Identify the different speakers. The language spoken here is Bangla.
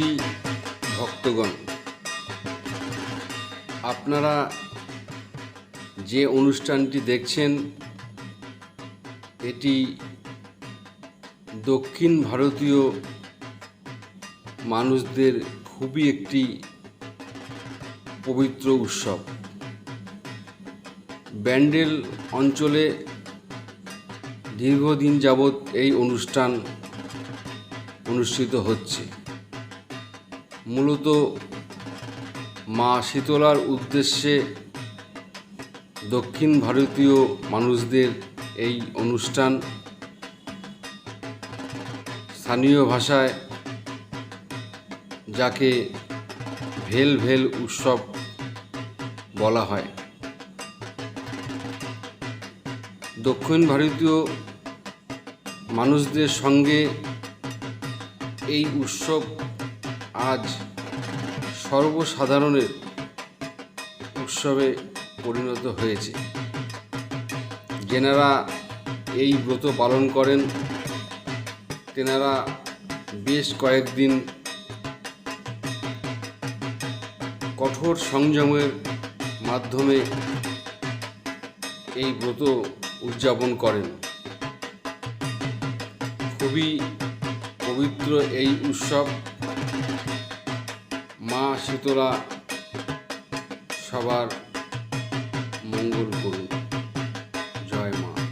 Speaker 1: দেবী ভক্তগণ, আপনারা যে অনুষ্ঠানটি দেখছেন, এটি দক্ষিণ ভারতীয় মানুষদের খুবই একটি পবিত্র উৎসব। ব্যান্ডেল অঞ্চলে দীর্ঘদিন যাবৎ এই অনুষ্ঠান অনুষ্ঠিত হচ্ছে। মূলত মা শীতলার উদ্দেশ্যে দক্ষিণ ভারতীয় মানুষদের এই অনুষ্ঠান স্থানীয় ভাষায় যাকে ভেল ভেল উৎসব বলা হয়। দক্ষিণ ভারতীয় মানুষদের সঙ্গে এই উৎসব আজ সর্বসাধারণের উৎসবে পরিণত হয়েছে। যেনারা এই ব্রত পালন করেন, তেনারা বেশ কয়েকদিন কঠোর সংযমের মাধ্যমে এই ব্রত উদযাপন করেন। খুবই পবিত্র এই উৎসব মা শীতলা সবার মঙ্গল